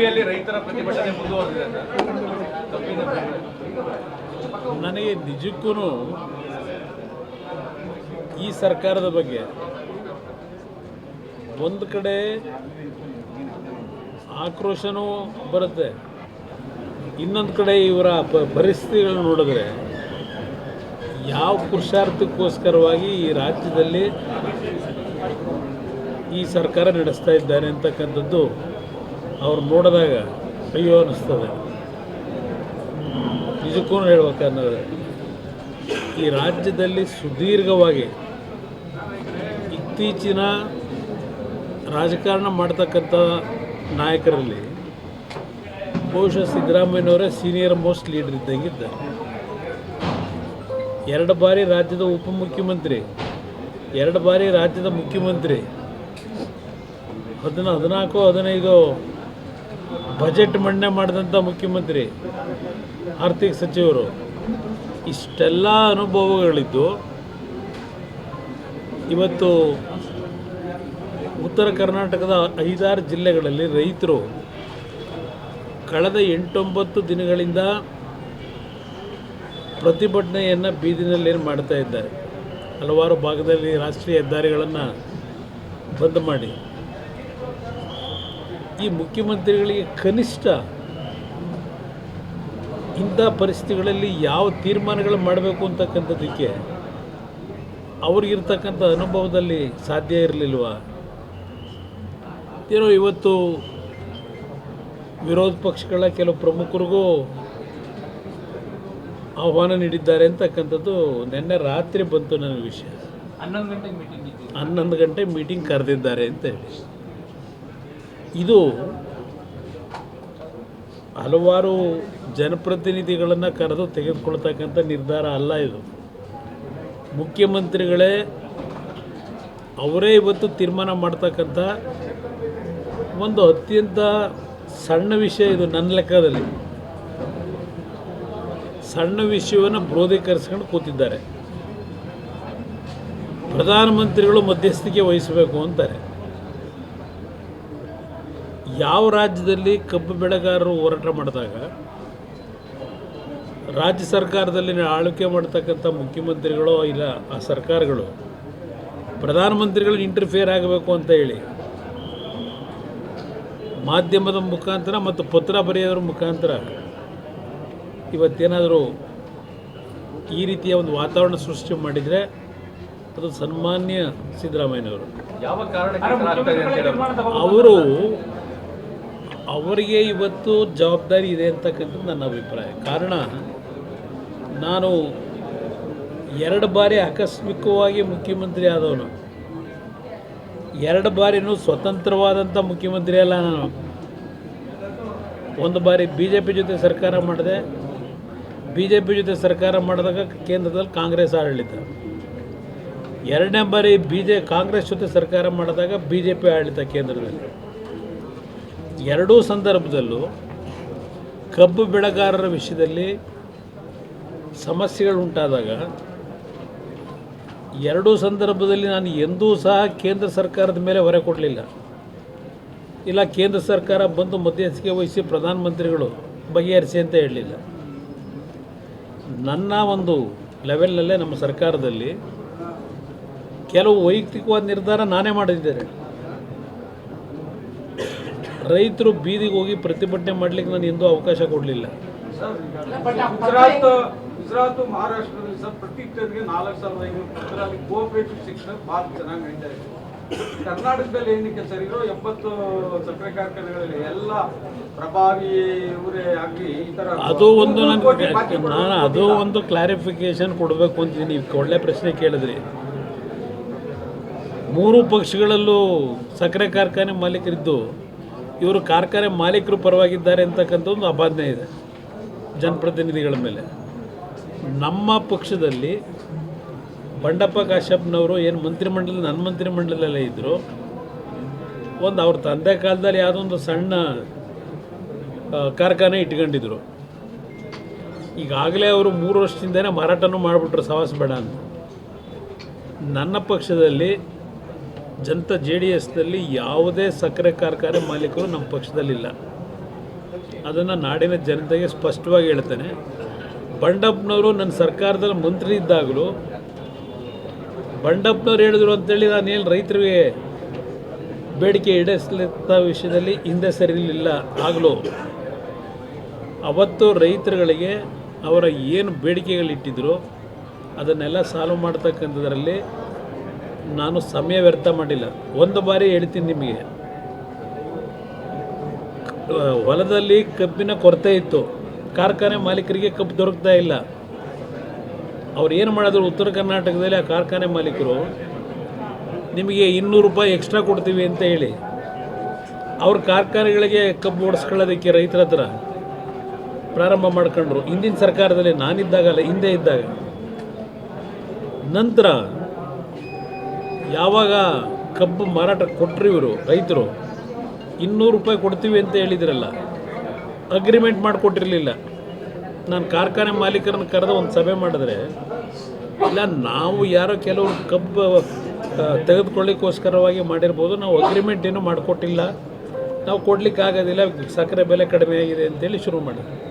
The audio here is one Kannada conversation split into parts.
ಬೆಳಗಾವಿಯಲ್ಲಿ ರೈತರ ಪ್ರತಿಭಟನೆ ಮುಂದುವರೆದಿದೆ ನನಗೆ ನಿಜಕ್ಕೂ ಈ ಸರ್ಕಾರದ ಬಗ್ಗೆ ಒಂದು ಕಡೆ ಆಕ್ರೋಶನೂ ಬರುತ್ತೆ. ಇನ್ನೊಂದು ಕಡೆ ಇವರ ಪರಿಸ್ಥಿತಿಗಳನ್ನ ನೋಡಿದ್ರೆ ಯಾವ ಪುರುಷಾರ್ಥಕ್ಕೋಸ್ಕರವಾಗಿ ಈ ರಾಜ್ಯದಲ್ಲಿ ಈ ಸರ್ಕಾರ ನಡೆಸ್ತಾ ಇದ್ದಾರೆ ಅಂತಕ್ಕಂಥದ್ದು ಅವ್ರು ನೋಡಿದಾಗ, ಅಯ್ಯೋ ಅನ್ನಿಸ್ತದೆ. ನಿಜಕ್ಕೂ ಹೇಳ್ಬೇಕನ್ನೋದು ಈ ರಾಜ್ಯದಲ್ಲಿ ಸುದೀರ್ಘವಾಗಿ ಇತ್ತೀಚಿನ ರಾಜಕಾರಣ ಮಾಡ್ತಕ್ಕಂಥ ನಾಯಕರಲ್ಲಿ ಬಹುಶಃ ಸಿದ್ದರಾಮಯ್ಯನವರೇ ಸೀನಿಯರ್ ಮೋಸ್ಟ್ ಲೀಡರ್ ಇದ್ದಂಗಿದ್ದಾರೆ. ಎರಡು ಬಾರಿ ರಾಜ್ಯದ ಉಪಮುಖ್ಯಮಂತ್ರಿ, ಎರಡು ಬಾರಿ ರಾಜ್ಯದ ಮುಖ್ಯಮಂತ್ರಿ, ಹದಿನ ಹದಿನಾಲ್ಕು, ಹದಿನೈದು ಬಜೆಟ್ ಮಂಡನೆ ಮಾಡಿದಂಥ ಮುಖ್ಯಮಂತ್ರಿ, ಆರ್ಥಿಕ ಸಚಿವರು, ಇಷ್ಟೆಲ್ಲ ಅನುಭವಗಳಿದ್ದು, ಇವತ್ತು ಉತ್ತರ ಕರ್ನಾಟಕದ ಐದಾರು ಜಿಲ್ಲೆಗಳಲ್ಲಿ ರೈತರು ಕಳೆದ ಎಂಟೊಂಬತ್ತು ದಿನಗಳಿಂದ ಪ್ರತಿಭಟನೆಯನ್ನು ಬೀದಿನಲ್ಲಿ ಏನು ಮಾಡ್ತಾ ಇದ್ದಾರೆ. ಹಲವಾರು ಭಾಗದಲ್ಲಿ ರಾಷ್ಟ್ರೀಯ ಹೆದ್ದಾರಿಗಳನ್ನು ಬಂದ್ ಮಾಡಿ. ಈ ಮುಖ್ಯಮಂತ್ರಿಗಳಿಗೆ ಕನಿಷ್ಠ ಇಂಥ ಪರಿಸ್ಥಿತಿಗಳಲ್ಲಿ ಯಾವ ತೀರ್ಮಾನಗಳು ಮಾಡಬೇಕು ಅಂತಕ್ಕಂಥದ್ದಕ್ಕೆ ಅವ್ರಿಗಿರ್ತಕ್ಕಂಥ ಅನುಭವದಲ್ಲಿ ಸಾಧ್ಯ ಇರಲಿಲ್ವ? ಏನೋ ಇವತ್ತು ವಿರೋಧ ಪಕ್ಷಗಳ ಕೆಲವು ಪ್ರಮುಖರಿಗೂ ಆಹ್ವಾನ ನೀಡಿದ್ದಾರೆ ಅಂತಕ್ಕಂಥದ್ದು ನಿನ್ನೆ ರಾತ್ರಿ ಬಂತು ನನಗೆ ವಿಷಯ. ಹನ್ನೊಂದು ಗಂಟೆಗೆ ಮೀಟಿಂಗ್ ಹನ್ನೊಂದು ಗಂಟೆ ಮೀಟಿಂಗ್ ಕರೆದಿದ್ದಾರೆ ಅಂತ ಹೇಳಿ. ಇದು ಹಲವಾರು ಜನಪ್ರತಿನಿಧಿಗಳನ್ನು ಕರೆದು ತೆಗೆದುಕೊಳ್ತಕ್ಕಂಥ ನಿರ್ಧಾರ ಅಲ್ಲ ಇದು. ಮುಖ್ಯಮಂತ್ರಿಗಳೇ ಅವರೇ ಇವತ್ತು ತೀರ್ಮಾನ ಮಾಡ್ತಕ್ಕಂಥ ಒಂದು ಅತ್ಯಂತ ಸಣ್ಣ ವಿಷಯ ಇದು ನನ್ನ ಲೆಕ್ಕದಲ್ಲಿ. ಸಣ್ಣ ವಿಷಯವನ್ನು ಕ್ರೋಧೀಕರಿಸ್ಕೊಂಡು ಕೂತಿದ್ದಾರೆ. ಪ್ರಧಾನಮಂತ್ರಿಗಳು ಮಧ್ಯಸ್ಥಿಕೆ ವಹಿಸಬೇಕು ಅಂತಾರೆ. ಯಾವ ರಾಜ್ಯದಲ್ಲಿ ಕಬ್ಬು ಬೆಳೆಗಾರರು ಹೋರಾಟ ಮಾಡಿದಾಗ ರಾಜ್ಯ ಸರ್ಕಾರದಲ್ಲಿ ಆಳ್ವಿಕೆ ಮಾಡ್ತಕ್ಕಂಥ ಮುಖ್ಯಮಂತ್ರಿಗಳು ಇಲ್ಲ ಆ ಸರ್ಕಾರಗಳು ಪ್ರಧಾನಮಂತ್ರಿಗಳು ಇಂಟರ್ಫಿಯರ್ ಆಗಬೇಕು ಅಂತ ಹೇಳಿ ಮಾಧ್ಯಮದ ಮುಖಾಂತರ ಮತ್ತು ಪತ್ರ ಬರೆಯೋದ್ರ ಮುಖಾಂತರ ಇವತ್ತೇನಾದರೂ ಈ ರೀತಿಯ ಒಂದು ವಾತಾವರಣ ಸೃಷ್ಟಿ ಮಾಡಿದರೆ ಅದು ಸನ್ಮಾನ್ಯ ಸಿದ್ದರಾಮಯ್ಯನವರು. ಅವರು ಅವರಿಗೆ ಇವತ್ತು ಜವಾಬ್ದಾರಿ ಇದೆ ಅಂತಕ್ಕಂಥದ್ದು ನನ್ನ ಅಭಿಪ್ರಾಯ. ಕಾರಣ, ನಾನು ಎರಡು ಬಾರಿ ಆಕಸ್ಮಿಕವಾಗಿ ಮುಖ್ಯಮಂತ್ರಿ ಆದವನು. ಎರಡು ಬಾರಿನೂ ಸ್ವತಂತ್ರವಾದಂಥ ಮುಖ್ಯಮಂತ್ರಿ ಅಲ್ಲ ನಾನು. ಒಂದು ಬಾರಿ ಬಿ ಜೆ ಪಿ ಜೊತೆ ಸರ್ಕಾರ ಮಾಡಿದೆ. ಬಿ ಜೆ ಪಿ ಜೊತೆ ಸರ್ಕಾರ ಮಾಡಿದಾಗ ಕೇಂದ್ರದಲ್ಲಿ ಕಾಂಗ್ರೆಸ್ ಆಡಳಿತ. ಎರಡನೇ ಬಾರಿ ಬಿ ಜೆ ಕಾಂಗ್ರೆಸ್ ಜೊತೆ ಸರ್ಕಾರ ಮಾಡಿದಾಗ ಬಿ ಜೆ ಪಿ ಆಡಳಿತ ಕೇಂದ್ರದಲ್ಲಿ. ಎರಡೂ ಸಂದರ್ಭದಲ್ಲೂ ಕಬ್ಬು ಬೆಳೆಗಾರರ ವಿಷಯದಲ್ಲಿ ಸಮಸ್ಯೆಗಳು ಉಂಟಾದಾಗ ಎರಡೂ ಸಂದರ್ಭದಲ್ಲಿ ನಾನು ಎಂದೂ ಸಹ ಕೇಂದ್ರ ಸರ್ಕಾರದ ಮೇಲೆ ಹೊರೆ ಕೊಡಲಿಲ್ಲ. ಇಲ್ಲ, ಕೇಂದ್ರ ಸರ್ಕಾರ ಬಂದು ಮಧ್ಯಸ್ಥಿಕೆ ವಹಿಸಿ ಪ್ರಧಾನಮಂತ್ರಿಗಳು ಬಗೆಹರಿಸಿ ಅಂತ ಹೇಳಲಿಲ್ಲ. ನನ್ನ ಒಂದು ಲೆವೆಲ್ನಲ್ಲೇ ನಮ್ಮ ಸರ್ಕಾರದಲ್ಲಿ ಕೆಲವು ವೈಯಕ್ತಿಕವಾದ ನಿರ್ಧಾರ ನಾನೇ ಮಾಡಿದ್ದೇನೆ. ರೈತರು ಬೀದಿಗೆ ಹೋಗಿ ಪ್ರತಿಭಟನೆ ಮಾಡ್ಲಿಕ್ಕೆ ನಾನು ಎಂದೂ ಅವಕಾಶ ಕೊಡಲಿಲ್ಲ. ಗುಜರಾತ್ ಮಹಾರಾಷ್ಟ್ರದಲ್ಲಿ ಸರ್ ಪ್ರತಿ ನಾಲ್ಕು ಸಾವಿರದ ಐನೂರು ಕೋಆಪರೇಟಿವ್ ಭಾಳ ಚೆನ್ನಾಗಿ ನಡೀತಾ ಇದೆ. ಕರ್ನಾಟಕದಲ್ಲಿ ಏನಕ್ಕೆ ಸರ್ ಇರೋ ಎಪ್ಪತ್ತು ಸಕ್ಕರೆ ಕಾರ್ಖಾನೆಗಳಲ್ಲಿ ಎಲ್ಲ ಪ್ರಭಾವಿ ಇವರೇ ಆಗಿ ಈ ಅದು ಒಂದು ನನಗೆ ನಾನು ಅದು ಒಂದು ಕ್ಲಾರಿಫಿಕೇಶನ್ ಕೊಡಬೇಕು ಅಂತ ನೀವು ಒಳ್ಳೆ ಪ್ರಶ್ನೆ ಕೇಳಿದ್ರಿ. ಮೂರು ಪಕ್ಷಗಳಲ್ಲೂ ಸಕ್ಕರೆ ಕಾರ್ಖಾನೆ ಮಾಲೀಕರಿದ್ದು ಇವರು ಕಾರ್ಖಾನೆ ಮಾಲೀಕರು ಪರವಾಗಿದ್ದಾರೆ ಅಂತಕ್ಕಂಥ ಒಂದು ಅಪಾದನೆ ಇದೆ ಜನಪ್ರತಿನಿಧಿಗಳ ಮೇಲೆ. ನಮ್ಮ ಪಕ್ಷದಲ್ಲಿ ಬಂಡಪ್ಪ ಕಾಶ್ಯಪ್ನವರು ಏನು ಮಂತ್ರಿಮಂಡಲ, ನನ್ನ ಮಂತ್ರಿಮಂಡಲದಲ್ಲೇ ಇದ್ದರು ಒಂದು ಅವ್ರ ತಂದೆ ಕಾಲದಲ್ಲಿ ಯಾವುದೊಂದು ಸಣ್ಣ ಕಾರ್ಖಾನೆ ಇಟ್ಕೊಂಡಿದ್ರು. ಈಗಾಗಲೇ ಅವರು ಮೂರು ವರ್ಷದಿಂದನೇ ಮಾರಾಟನೂ ಮಾಡಿಬಿಟ್ರು, ಸವಾಸ ಬೇಡ ಅಂತ. ನನ್ನ ಪಕ್ಷದಲ್ಲಿ ಜನತಾ ಜೆ ಡಿ ಎಸ್ನಲ್ಲಿ ಯಾವುದೇ ಸಕ್ಕರೆ ಕಾರ್ಖಾನೆ ಮಾಲೀಕರು ನಮ್ಮ ಪಕ್ಷದಲ್ಲಿಲ್ಲ. ಅದನ್ನು ನಾಡಿನ ಜನತೆಗೆ ಸ್ಪಷ್ಟವಾಗಿ ಹೇಳ್ತೇನೆ. ಬಂಡಪ್ಪನವರು ನನ್ನ ಸರ್ಕಾರದಲ್ಲಿ ಮಂತ್ರಿ ಇದ್ದಾಗಲೂ ಬಂಡಪ್ಪನವ್ರು ಹೇಳಿದ್ರು ಅಂತೇಳಿ ನಾನೇನು ರೈತರಿಗೆ ಬೇಡಿಕೆ ಈಡೇರಿಸಲಿದ್ದ ವಿಷಯದಲ್ಲಿ ಹಿಂದೆ ಸರಿಲಿಲ್ಲ. ಆಗಲೂ ಅವತ್ತು ರೈತರುಗಳಿಗೆ ಅವರ ಏನು ಬೇಡಿಕೆಗಳಿಟ್ಟಿದ್ರು ಅದನ್ನೆಲ್ಲ ಸಾಲ್ವ್ ಮಾಡ್ತಕ್ಕಂಥದ್ರಲ್ಲಿ ನಾನು ಸಮಯ ವ್ಯರ್ಥ ಮಾಡಿಲ್ಲ. ಒಂದು ಬಾರಿ ಹೇಳ್ತೀನಿ ನಿಮಗೆ. ಹೊಲದಲ್ಲಿ ಕಬ್ಬಿನ ಕೊರತೆ ಇತ್ತು. ಕಾರ್ಖಾನೆ ಮಾಲೀಕರಿಗೆ ಕಬ್ಬು ದೊರಕ್ತಾ ಇಲ್ಲ. ಅವ್ರು ಏನು ಮಾಡಿದ್ರು? ಉತ್ತರ ಕರ್ನಾಟಕದಲ್ಲಿ ಆ ಕಾರ್ಖಾನೆ ಮಾಲೀಕರು ನಿಮಗೆ ಇನ್ನೂರು ರೂಪಾಯಿ ಎಕ್ಸ್ಟ್ರಾ ಕೊಡ್ತೀವಿ ಅಂತ ಹೇಳಿ. ಅವ್ರ ಕಾರ್ಖಾನೆಗಳಿಗೆ ಕಬ್ಬು ಓಡಿಸ್ಕೊಳ್ಳೋದಕ್ಕೆ ರೈತರ ಹತ್ರ ಪ್ರಾರಂಭ ಮಾಡ್ಕೊಂಡ್ರು. ಹಿಂದಿನ ಸರ್ಕಾರದಲ್ಲಿ ನಾನಿದ್ದಾಗಲ್ಲ, ಹಿಂದೆ ಇದ್ದಾಗ. ನಂತರ ಯಾವಾಗ ಕಬ್ಬು ಮಾರಾಟ ಕೊಟ್ಟರು ಇವರು ರೈತರು? ಇನ್ನೂರು ರೂಪಾಯಿ ಕೊಡ್ತೀವಿ ಅಂತ ಹೇಳಿದ್ರಲ್ಲ. ಅಗ್ರಿಮೆಂಟ್ ಮಾಡಿಕೊಟ್ಟಿರಲಿಲ್ಲ. ನಾನು ಕಾರ್ಖಾನೆ ಮಾಲೀಕರನ್ನ ಕರೆದು ಒಂದು ಸಭೆ ಮಾಡಿದ್ರೆ, ಇಲ್ಲ, ನಾವು ಯಾರೋ ಕೆಲವರು ಕಬ್ಬು ತೆಗೆದುಕೊಳ್ಳಿಕ್ಕೋಸ್ಕರವಾಗಿ ಮಾಡಿರ್ಬೋದು. ನಾವು ಅಗ್ರಿಮೆಂಟ್ ಏನೂ ಮಾಡಿಕೊಟ್ಟಿಲ್ಲ. ನಾವು ಕೊಡ್ಲಿಕ್ಕೆ ಆಗೋದಿಲ್ಲ. ಸಕ್ಕರೆ ಬೆಲೆ ಕಡಿಮೆ ಆಗಿದೆ ಅಂತೇಳಿ ಶುರು ಮಾಡಿದೆ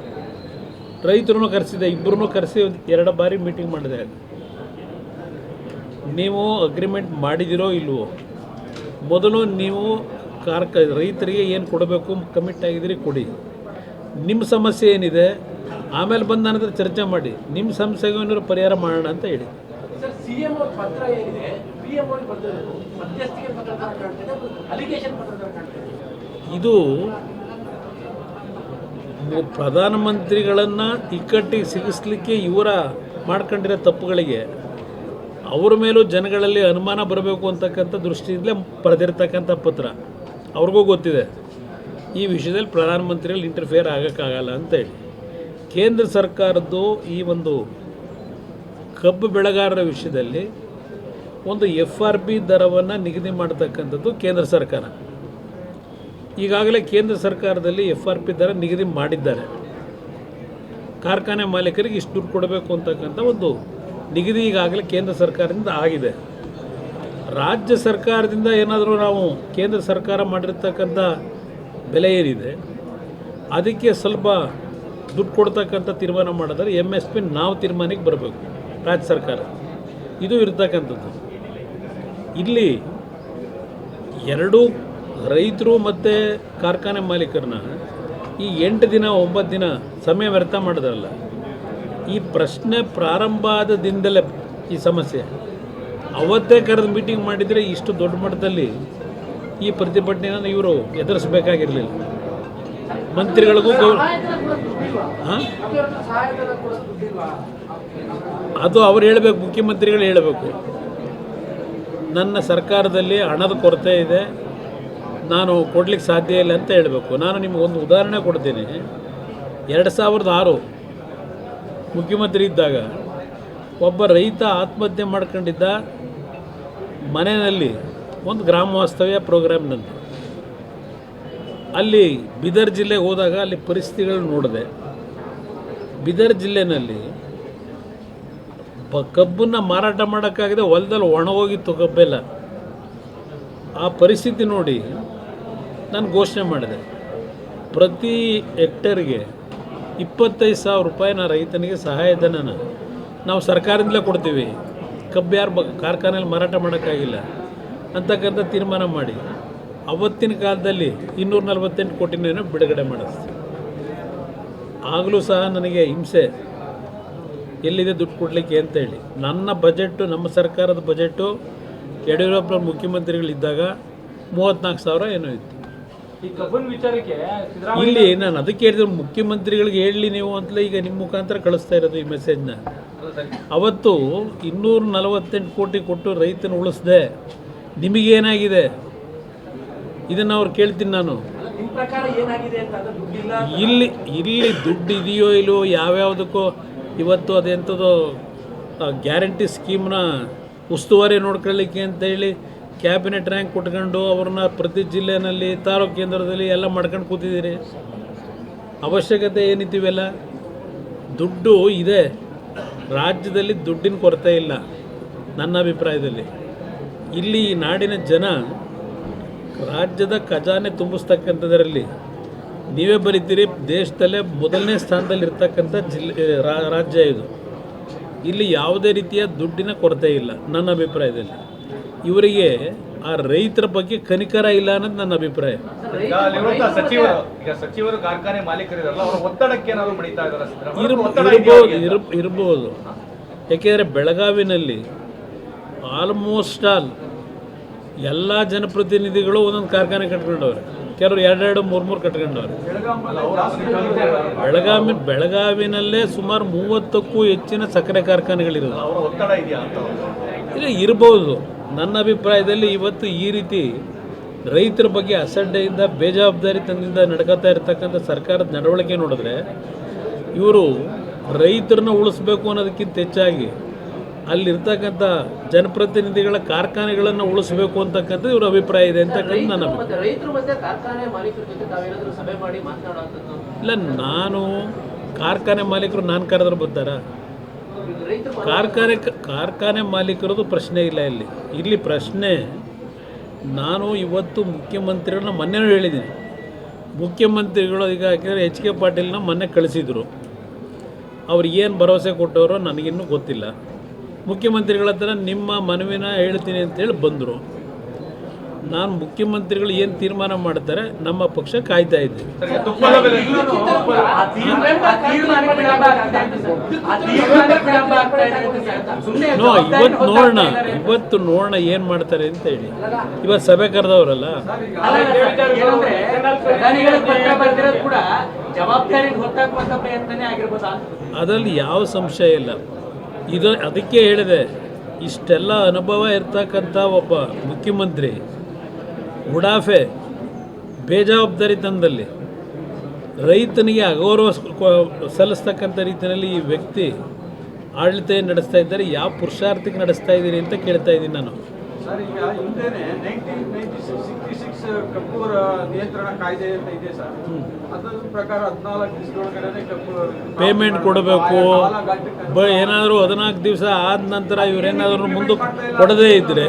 ರೈತರನ್ನು ಕರೆಸಿದೆ ಇಬ್ಬರನ್ನೂ ಕರೆಸಿ ಎರಡು ಬಾರಿ ಮೀಟಿಂಗ್ ಮಾಡಿದೆ. ನೀವು ಅಗ್ರಿಮೆಂಟ್ ಮಾಡಿದಿರೋ ಇಲ್ವೋ? ಮೊದಲು ನೀವು ಕಾರ್ಕ ರೈತರಿಗೆ ಏನು ಕೊಡಬೇಕು ಕಮಿಟ್ ಆಗಿದ್ದೀರಿ ಕೊಡಿ. ನಿಮ್ಮ ಸಮಸ್ಯೆ ಏನಿದೆ ಆಮೇಲೆ ಬಂದು ನಂತರ ಹತ್ರ ಚರ್ಚೆ ಮಾಡಿ. ನಿಮ್ಮ ಸಮಸ್ಯೆಗೆ ಏನಾದ್ರು ಪರಿಹಾರ ಮಾಡೋಣ ಅಂತ ಹೇಳಿ. ಇದು ಪ್ರಧಾನಮಂತ್ರಿಗಳನ್ನು ಇಕ್ಕಟ್ಟಿಗೆ ಸಿಗಿಸ್ಲಿಕ್ಕೆ ಇವರ ಮಾಡ್ಕೊಂಡಿರೋ ತಪ್ಪುಗಳಿಗೆ ಅವ್ರ ಮೇಲೂ ಜನಗಳಲ್ಲಿ ಅನುಮಾನ ಬರಬೇಕು ಅಂತಕ್ಕಂಥ ದೃಷ್ಟಿಯಿಂದಲೇ ಬರೆದಿರ್ತಕ್ಕಂಥ ಪತ್ರ. ಅವ್ರಿಗೂ ಗೊತ್ತಿದೆ. ಈ ವಿಷಯದಲ್ಲಿ ಪ್ರಧಾನಮಂತ್ರಿಗಳು ಇಂಟರ್ಫಿಯರ್ ಆಗೋಕ್ಕಾಗಲ್ಲ ಅಂತೇಳಿ ಕೇಂದ್ರ ಸರ್ಕಾರದ್ದು ಈ ಒಂದು ಕಬ್ಬು ಬೆಳೆಗಾರರ ವಿಷಯದಲ್ಲಿ ಒಂದು ಎಫ್ ಆರ್ ಪಿ ದರವನ್ನು ನಿಗದಿ ಮಾಡ್ತಕ್ಕಂಥದ್ದು ಕೇಂದ್ರ ಸರ್ಕಾರ. ಈಗಾಗಲೇ ಕೇಂದ್ರ ಸರ್ಕಾರದಲ್ಲಿ ಎಫ್ ಆರ್ ಪಿ ದರ ನಿಗದಿ ಮಾಡಿದ್ದಾರೆ. ಕಾರ್ಖಾನೆ ಮಾಲೀಕರಿಗೆ ಇಷ್ಟು ದುಡ್ಡು ಕೊಡಬೇಕು ಅಂತಕ್ಕಂಥ ಒಂದು ನಿಗದಿ ಈಗಾಗಲೇ ಕೇಂದ್ರ ಸರ್ಕಾರದಿಂದ ಆಗಿದೆ. ರಾಜ್ಯ ಸರ್ಕಾರದಿಂದ ಏನಾದರೂ ನಾವು ಕೇಂದ್ರ ಸರ್ಕಾರ ಮಾಡಿರ್ತಕ್ಕಂಥ ಬೆಲೆ ಏನಿದೆ, ಅದಕ್ಕೆ ಸ್ವಲ್ಪ ದುಡ್ಡು ಕೊಡ್ತಕ್ಕಂಥ ತೀರ್ಮಾನ ಮಾಡಿದ್ರೆ ಎಂ ಎಸ್ ಪಿ ನಾವು ತೀರ್ಮಾನಕ್ಕೆ ಬರಬೇಕು, ರಾಜ್ಯ ಸರ್ಕಾರ. ಇದು ಇರ್ತಕ್ಕಂಥದ್ದು. ಇಲ್ಲಿ ಎರಡೂ ರೈತರು ಮತ್ತು ಕಾರ್ಖಾನೆ ಮಾಲೀಕರನ್ನ ಈ ಎಂಟು ದಿನ, ಒಂಬತ್ತು ದಿನ ಸಮಯ ವ್ಯರ್ಥ ಮಾಡಿದ್ರಲ್ಲ ಈ ಪ್ರಶ್ನೆ ಪ್ರಾರಂಭ ಆದ ದಿನದಲ್ಲೇ ಈ ಸಮಸ್ಯೆ. ಅವತ್ತೇ ಕರೆದು ಮೀಟಿಂಗ್ ಮಾಡಿದರೆ ಇಷ್ಟು ದೊಡ್ಡ ಮಟ್ಟದಲ್ಲಿ ಈ ಪ್ರತಿಭಟನೆಯನ್ನು ಇವರು ಎದುರಿಸಬೇಕಾಗಿರಲಿಲ್ಲ. ಮಂತ್ರಿಗಳಿಗೂ ಹಾಂ? ಅದು ಅವ್ರು ಹೇಳಬೇಕು, ಮುಖ್ಯಮಂತ್ರಿಗಳು ಹೇಳಬೇಕು. ನನ್ನ ಸರ್ಕಾರದಲ್ಲಿ ಹಣದ ಕೊರತೆ ಇದೆ, ನಾನು ಕೊಡ್ಲಿಕ್ಕೆ ಸಾಧ್ಯ ಇಲ್ಲ ಅಂತ ಹೇಳಬೇಕು. ನಾನು ನಿಮಗೆ ಒಂದು ಉದಾಹರಣೆ ಕೊಡ್ತೀನಿ. ಎರಡು ಸಾವಿರದ ಆರು ಮುಖ್ಯಮಂತ್ರಿ ಇದ್ದಾಗ ಒಬ್ಬ ರೈತ ಆತ್ಮಹತ್ಯೆ ಮಾಡ್ಕೊಂಡಿದ್ದ ಮನೆಯಲ್ಲಿ ಒಂದು ಗ್ರಾಮ ವಾಸ್ತವ್ಯ ಪ್ರೋಗ್ರಾಮ್ನಂತೆ. ಅಲ್ಲಿ ಬೀದರ್ ಜಿಲ್ಲೆಗೆ ಹೋದಾಗ ಅಲ್ಲಿ ಪರಿಸ್ಥಿತಿಗಳು ನೋಡಿದೆ. ಬೀದರ್ ಜಿಲ್ಲೆಯಲ್ಲಿ ಬ ಕಬ್ಬನ್ನು ಮಾರಾಟ ಮಾಡೋಕ್ಕಾಗದೆ ಹೊಲದಲ್ಲಿ ಒಣಗೋಗಿತ್ತು ಕಬ್ಬೆಲ್ಲ ಆ ಪರಿಸ್ಥಿತಿ ನೋಡಿ ನಾನು ಘೋಷಣೆ ಮಾಡಿದೆ. ಪ್ರತಿ ಹೆಕ್ಟೇರ್ಗೆ ಇಪ್ಪತ್ತೈದು ಸಾವಿರ ರೂಪಾಯಿನ ರೈತನಿಗೆ ಸಹಾಯಧನನ ನಾವು ಸರ್ಕಾರದಿಂದಲೇ ಕೊಡ್ತೀವಿ. ಕಬ್ಬು ಯಾರು ಬ ಕಾರ್ಖಾನೆಯಲ್ಲಿ ಮಾರಾಟ ಮಾಡೋಕ್ಕಾಗಿಲ್ಲ. ಅಂತಕ್ಕಂಥ ತೀರ್ಮಾನ ಮಾಡಿ ಅವತ್ತಿನ ಕಾಲದಲ್ಲಿ ಇನ್ನೂರ ನಲವತ್ತೆಂಟು ಕೋಟಿನ ಬಿಡುಗಡೆ ಮಾಡಿಸ್ತೀವಿ. ಆಗಲೂ ಸಹ ನನಗೆ ಹಿಂಸೆ. ಎಲ್ಲಿದೆ ದುಡ್ಡು ಕೊಡಲಿಕ್ಕೆ ಅಂತ ಹೇಳಿ. ನನ್ನ ಬಜೆಟ್ಟು, ನಮ್ಮ ಸರ್ಕಾರದ ಬಜೆಟ್ಟು ಯಡಿಯೂರಪ್ಪನವ್ರ ಮುಖ್ಯಮಂತ್ರಿಗಳಿದ್ದಾಗ ಮೂವತ್ತ್ನಾಲ್ಕು ಸಾವಿರ ಏನೋ ಇತ್ತು ಈ ಕಬ್ಬನ್ ವಿಚಾರಕ್ಕೆ ಸಿದ್ದರಾಮಯ್ಯ ಇಲ್ಲಿ ನಾನು ಅದಕ್ಕೆ ಹೇಳಿದ್ರೆ ಮುಖ್ಯಮಂತ್ರಿಗಳಿಗೆ ಹೇಳಿ ನೀವು ಅಂತಲೇ ಈಗ ನಿಮ್ಮ ಮುಖಾಂತರ ಕಳಿಸ್ತಾ ಇರೋದು ಈ ಮೆಸೇಜ್ನ ಅವತ್ತು ಇನ್ನೂರ ನಲವತ್ತೆಂಟು ಕೋಟಿ ಕೊಟ್ಟು ರೈತನ ಉಳಿಸ್ದೆ. ನಿಮಗೇನಾಗಿದೆ ಇದನ್ನು ಅವ್ರು ಕೇಳ್ತೀನಿ ನಾನು. ಅಂತ ಇಲ್ಲಿ ಇಲ್ಲಿ ದುಡ್ಡು ಇದೆಯೋ ಇಲ್ಲೋ ಯಾವ್ಯಾವುದಕ್ಕೋ ಇವತ್ತು ಅದೆಂಥದ್ದು ಗ್ಯಾರಂಟಿ ಸ್ಕೀಮ್ನ ಉಸ್ತುವಾರಿ ನೋಡ್ಕೊಳ್ಳಿಕ್ಕೆ ಅಂತೇಳಿ ಕ್ಯಾಬಿನೆಟ್ ರ್ಯಾಂಕ್ ಕೊಟ್ಕೊಂಡು ಅವ್ರನ್ನ ಪ್ರತಿ ಜಿಲ್ಲೆನಲ್ಲಿ ತಾಲೂಕು ಕೇಂದ್ರದಲ್ಲಿ ಎಲ್ಲ ಮಾಡ್ಕೊಂಡು ಕೂತಿದ್ದೀರಿ. ಅವಶ್ಯಕತೆ ಏನಿದ್ದೀವಲ್ಲ ದುಡ್ಡು ಇದೆ. ರಾಜ್ಯದಲ್ಲಿ ದುಡ್ಡಿನ ಕೊರತೆ ಇಲ್ಲ, ನನ್ನ ಅಭಿಪ್ರಾಯದಲ್ಲಿ. ಇಲ್ಲಿ ನಾಡಿನ ಜನ ರಾಜ್ಯದ ಖಜಾನೆ ತುಂಬಿಸ್ತಕ್ಕಂಥದ್ರಲ್ಲಿ, ನೀವೇ ಬರೀತೀರಿ ದೇಶದಲ್ಲೇ ಮೊದಲನೇ ಸ್ಥಾನದಲ್ಲಿ ಇರ್ತಕ್ಕಂಥ ಜಿಲ್ಲೆ ರಾಜ್ಯ ಇದು. ಇಲ್ಲಿ ಯಾವುದೇ ರೀತಿಯ ದುಡ್ಡಿನ ಕೊರತೆ ಇಲ್ಲ, ನನ್ನ ಅಭಿಪ್ರಾಯದಲ್ಲಿ. ಇವರಿಗೆ ಆ ರೈತರ ಬಗ್ಗೆ ಕನಿಕರ ಇಲ್ಲ ಅನ್ನೋದು ನನ್ನ ಅಭಿಪ್ರಾಯ. ಸಚಿವರು ಈಗ ಸಚಿವರು ಕಾರ್ಖಾನೆ ಮಾಲೀಕರಿರಲ್ಲ ಅವರ ಒತ್ತಡಕ್ಕೆ ಏನಾದ್ರು ಮಣಿತಾ ಇದಾರೆ ಇರ್ ಒತ್ತಡ ಇರ್ಬೋದು ಇದೆಯಾ ಇರ್ ಇರ್ಬೋದು. ಯಾಕೆಂದರೆ ಬೆಳಗಾವಿನಲ್ಲಿ ಆಲ್ಮೋಸ್ಟ್ ಆಲ್ ಎಲ್ಲ ಜನಪ್ರತಿನಿಧಿಗಳು ಒಂದೊಂದು ಕಾರ್ಖಾನೆ ಕಟ್ಕೊಂಡವ್ರೆ. ಕೆಲವರು ಎರಡೆರಡು ಮೂರು ಮೂರು ಕಟ್ಕೊಂಡವ್ರೆ. ಬೆಳಗಾವಿ ಬೆಳಗಾವಿನಲ್ಲೇ ಸುಮಾರು ಮೂವತ್ತಕ್ಕೂ ಹೆಚ್ಚಿನ ಸಕ್ಕರೆ ಕಾರ್ಖಾನೆಗಳಿರೋದು. ಇಲ್ಲ ಇರ್ಬೋದು. ನನ್ನ ಅಭಿಪ್ರಾಯದಲ್ಲಿ ಇವತ್ತು ಈ ರೀತಿ ರೈತರ ಬಗ್ಗೆ ಅಸಡ್ಡೆಯಿಂದ ಬೇಜವಾಬ್ದಾರಿತನದಿಂದ ನಡ್ಕೋತಾ ಇರ್ತಕ್ಕಂಥ ಸರ್ಕಾರದ ನಡವಳಿಕೆ ನೋಡಿದ್ರೆ ಇವರು ರೈತರನ್ನ ಉಳಿಸ್ಬೇಕು ಅನ್ನೋದಕ್ಕಿಂತ ಹೆಚ್ಚಾಗಿ ಅಲ್ಲಿರ್ತಕ್ಕಂಥ ಜನಪ್ರತಿನಿಧಿಗಳ ಕಾರ್ಖಾನೆಗಳನ್ನು ಉಳಿಸ್ಬೇಕು ಅಂತಕ್ಕಂಥದ್ದು ಇವರ ಅಭಿಪ್ರಾಯ ಇದೆ ಅಂತಕ್ಕಂಥ ನನ್ನ ಇಲ್ಲ ನಾನು ಕಾರ್ಖಾನೆ ಮಾಲೀಕರು ನಾನು ಕರೆದ್ರೆ ಬರ್ತಾರಾ? ರೈತರು ಕಾರ್ಖಾನೆ ಕಾರ್ಖಾನೆ ಮಾಲೀಕರದು ಪ್ರಶ್ನೆ ಇಲ್ಲ ಇಲ್ಲಿ. ಇಲ್ಲಿ ಪ್ರಶ್ನೆ, ನಾನು ಇವತ್ತು ಮುಖ್ಯಮಂತ್ರಿಗಳನ್ನ ಮೊನ್ನೆನೂ ಹೇಳಿದ್ದೀನಿ. ಮುಖ್ಯಮಂತ್ರಿಗಳು ಈಗ ಯಾಕೆಂದರೆ ಎಚ್ ಕೆ ಪಾಟೀಲ್ನ ಮೊನ್ನೆ ಕಳಿಸಿದರು. ಅವ್ರು ಏನು ಭರವಸೆ ಕೊಟ್ಟವರೋ ನನಗಿನ್ನೂ ಗೊತ್ತಿಲ್ಲ. ಮುಖ್ಯಮಂತ್ರಿಗಳ ಹತ್ರ ನಿಮ್ಮ ಮನವಿನ ಹೇಳ್ತೀನಿ ಅಂತೇಳಿ ಬಂದರು. ನಾನು ಮುಖ್ಯಮಂತ್ರಿಗಳು ಏನು ತೀರ್ಮಾನ ಮಾಡ್ತಾರೆ ನಮ್ಮ ಪಕ್ಷ ಕಾಯ್ತಾ ಇದ್ದೀವಿ ಇವತ್ತು ನೋಡೋಣ ಇವತ್ತು ನೋಡೋಣ ಏನು ಮಾಡ್ತಾರೆ ಅಂತ ಹೇಳಿ ಇವತ್ತು ಸಭೆ ಕರೆದವರಲ್ಲ ಅದರಲ್ಲಿ ಯಾವ ಸಂಶಯ ಇಲ್ಲ ಇದು ಅದಕ್ಕೆ ಹೇಳಿದೆ ಇಷ್ಟೆಲ್ಲ ಅನುಭವ ಇರ್ತಕ್ಕಂಥ ಒಬ್ಬ ಮುಖ್ಯಮಂತ್ರಿ ಉಡಾಫೆ ಬೇಜವಾಬ್ದಾರಿತನದಲ್ಲಿ ರೈತನಿಗೆ ಅಗೌರವ ಸಲ್ಲಿಸ್ತಕ್ಕಂಥ ರೀತಿಯಲ್ಲಿ ಈ ವ್ಯಕ್ತಿ ಆಡಳಿತ ನಡೆಸ್ತಾ ಇದ್ದಾರೆ? ಯಾವ ಪುರುಷಾರ್ಥಕ್ಕೆ ನಡೆಸ್ತಾ ಇದ್ದೀರಿ ಅಂತ ಕೇಳ್ತಾ ಇದ್ದೀನಿ ನಾನು. ಸರ್ ಈಗ ಹಿಂದೆನೆ nineteen ninety six sixty six ಕಪ್ಪು ನಿಯಂತ್ರಣ ಕಾಯ್ದೆ ಅಂತ ಇದೆ ಸರ್. ಅದ್ರ ಪ್ರಕಾರ ಹದಿನಾಲ್ಕು ದಿವಸದೊಳಗಡೆ ಕಪ್ಪು ಪೇಮೆಂಟ್ ಕೊಡಬೇಕು. ಬ ಏನಾದರೂ ಹದಿನಾಲ್ಕು ದಿವಸ ಆದ ನಂತರ ಇವರೇನಾದರೂ ಮುಂದೆ ಕೊಡದೇ ಇದ್ದರೆ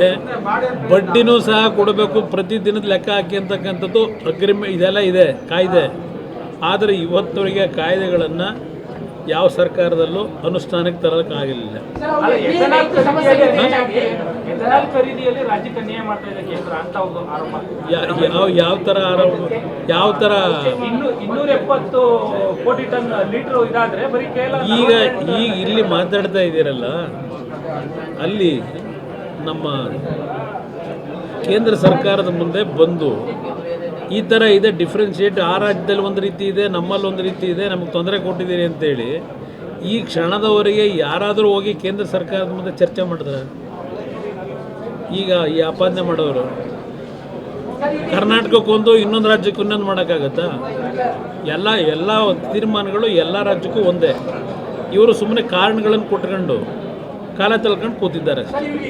ಬಡ್ಡಿನೂ ಸಹ ಕೊಡಬೇಕು. ಪ್ರತಿ ದಿನದ ಲೆಕ್ಕ ಹಾಕಿ ಅಂತಕ್ಕಂಥದ್ದು ಅಗ್ರಿಮೆ ಇದೆಲ್ಲ ಇದೆ ಕಾಯ್ದೆ. ಆದರೆ ಇವತ್ತವರೆಗೆ ಕಾಯ್ದೆಗಳನ್ನು ಯಾವ ಸರ್ಕಾರದಲ್ಲೂ ಅನುಷ್ಠಾನಕ್ಕೆ ಆರೋಪ. ಯಾವ ಯಾವ ಥರ ಆರೋಪ ಯಾವ ಥರ ಇನ್ನೂರ ಎಪ್ಪತ್ತು ಕೋಟಿ ಟನ್ ಲೀಟರ್ ಇದಾದ್ರೆ ಬರೀ ಕೇವಲ ಈಗ ಈಗ ಇಲ್ಲಿ ಮಾತಾಡ್ತಾ ಇದ್ದೀರಲ್ಲ ಅಲ್ಲಿ ನಮ್ಮ ಕೇಂದ್ರ ಸರ್ಕಾರದ ಮುಂದೆ ಬಂದು ಈ ಥರ ಇದೆ ಡಿಫ್ರೆನ್ಷಿಯೇಟ್ ಆ ರಾಜ್ಯದಲ್ಲಿ ಒಂದು ರೀತಿ ಇದೆ, ನಮ್ಮಲ್ಲಿ ಒಂದು ರೀತಿ ಇದೆ, ನಮಗೆ ತೊಂದರೆ ಕೊಟ್ಟಿದ್ದೀರಿ ಅಂತೇಳಿ ಈ ಕ್ಷಣದವರೆಗೆ ಯಾರಾದರೂ ಹೋಗಿ ಕೇಂದ್ರ ಸರ್ಕಾರದ ಮುಂದೆ ಚರ್ಚೆ ಮಾಡಿದ್ರೆ? ಈಗ ಈ ಆಪಾದನೆ ಮಾಡೋರು. ಕರ್ನಾಟಕಕ್ಕೊಂದು ಇನ್ನೊಂದು ರಾಜ್ಯಕ್ಕೆ ಇನ್ನೊಂದು ಮಾಡೋಕ್ಕಾಗತ್ತಾ? ಎಲ್ಲ ಎಲ್ಲ ತೀರ್ಮಾನಗಳು ಎಲ್ಲ ರಾಜ್ಯಕ್ಕೂ ಒಂದೇ. ಇವರು ಸುಮ್ಮನೆ ಕಾರಣಗಳನ್ನು ಕೊಟ್ಕೊಂಡು, ಕಾಲ ತಳ್ಕೊಂಡು ಕೂತಿದ್ದಾರೆ.